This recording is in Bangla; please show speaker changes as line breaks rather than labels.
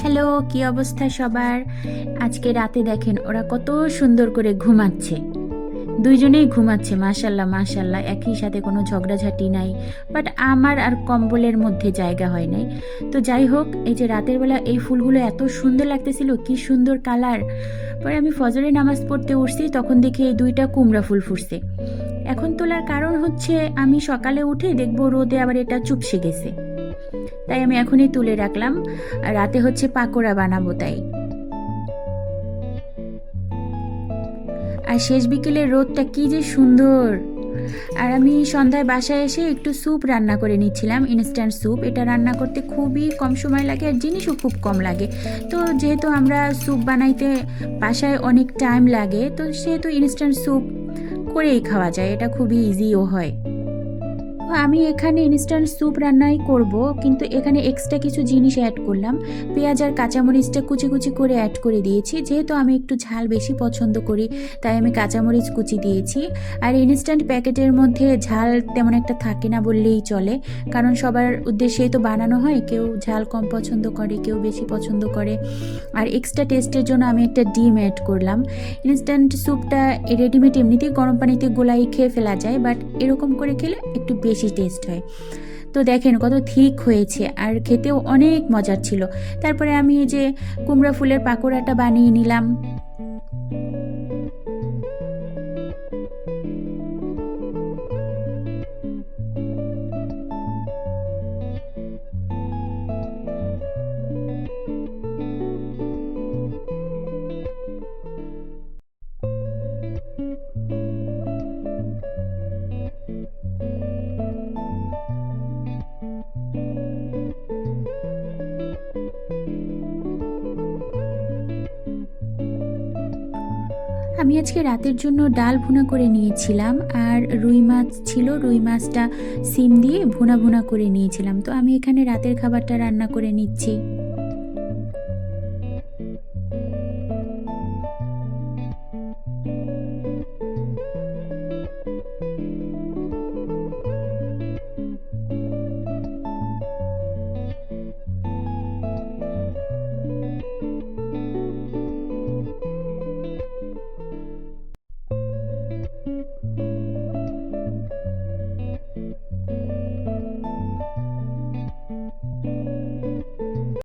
হ্যালো, কি অবস্থা সবার? আজকে রাতে দেখেন, ওরা কত সুন্দর করে ঘুমাচ্ছে। দুইজনেই ঘুমাচ্ছে, মাশাল্লাহ মাশাল্লাহ। একই সাথে কোনো ঝগড়াঝাটি নাই বাট আমার আর কম্বলের মধ্যে জায়গা হয় নাই। তো যাই হোক, এই যে রাতের বেলা এই ফুলগুলো এত সুন্দর লাগতেছিল, কি সুন্দর কালার। পরে আমি ফজরে নামাজ পড়তে উঠছি, তখন দেখি এই দুইটা কুমড়া ফুল ফুটছে। এখন তোলার কারণ হচ্ছে আমি সকালে উঠে দেখব রোদে আবার এটা চুপসে গেছে। তাই আমি এখনই তুলে রাখলাম রাতে হচ্ছে পাকোড়া বানাবো তাই। আর শেষ বিকেলে রোদটা কি যে সুন্দর! আর আমি সন্ধ্যায় বাসায় এসে একটু স্যুপ রান্না করে নিচ্ছিলাম ইনস্ট্যান্ট স্যুপ। এটা রান্না করতে খুবই কম সময় লাগে আর জিনিসও খুব কম লাগে। তো যেহেতু আমরা স্যুপ বানাইতে বাসায় অনেক টাইম লাগে, তো সেহেতু ইনস্ট্যান্ট স্যুপ করেই খাওয়া যায় এটা খুবই ইজিও হয়। আমি এখানে ইনস্ট্যান্ট স্যুপ রান্নাই করব, কিন্তু এখানে এক্সট্রা কিছু জিনিস অ্যাড করলাম। পেঁয়াজ আর কাঁচামরিচটা কুচি কুচি করে অ্যাড করে দিয়েছি, যেহেতু আমি একটু ঝাল বেশি পছন্দ করি, তাই আমি কাঁচামরিচ কুচি দিয়েছি। আর ইনস্ট্যান্ট প্যাকেটের মধ্যে ঝাল তেমন একটা থাকে না বললেই চলে, কারণ সবার উদ্দেশ্যেই তো বানানো হয়, কেউ ঝাল কম পছন্দ করে, কেউ বেশি পছন্দ করে। আর এক্সট্রা টেস্টের জন্য আমি একটা ডিম অ্যাড করলাম। ইনস্ট্যান্ট স্যুপটা রেডিমেড এমনিতেই গরম পানিতে গোলাই খেয়ে ফেলা যায় বাট এরকম করে খেলে একটু বেশি টেস্ট হয়। তো দেখেন কত ঠিক হয়েছে আর খেতেও অনেক মজার ছিল। তারপরে আমি এই যে কুমড়া ফুলের পাকোড়াটা বানিয়ে নিলাম। আমি আজকে রাতের জন্য ডাল ভুনা করে নিয়েছিলাম আর রুই মাছ ছিল, রুই মাছটা সিম দিয়ে ভুনা ভুনা করে নিয়েছিলাম। তো আমি এখানে রাতের খাবারটা রান্না করে নিচ্ছি।